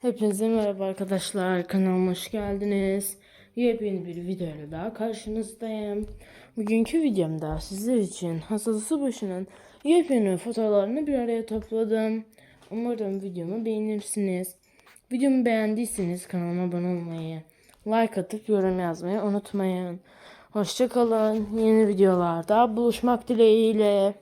Hepinize merhaba arkadaşlar. Kanalıma hoş geldiniz. Yepyeni bir videoyla daha karşınızdayım. Bugünkü videomda sizler için Hasan Subaşı'nın yepyeni fotoğraflarını bir araya topladım. Umarım videomu beğenirsiniz. Videomu beğendiyseniz kanalıma abone olmayı, like atıp yorum yazmayı unutmayın. Hoşçakalın. Yeni videolarda buluşmak dileğiyle.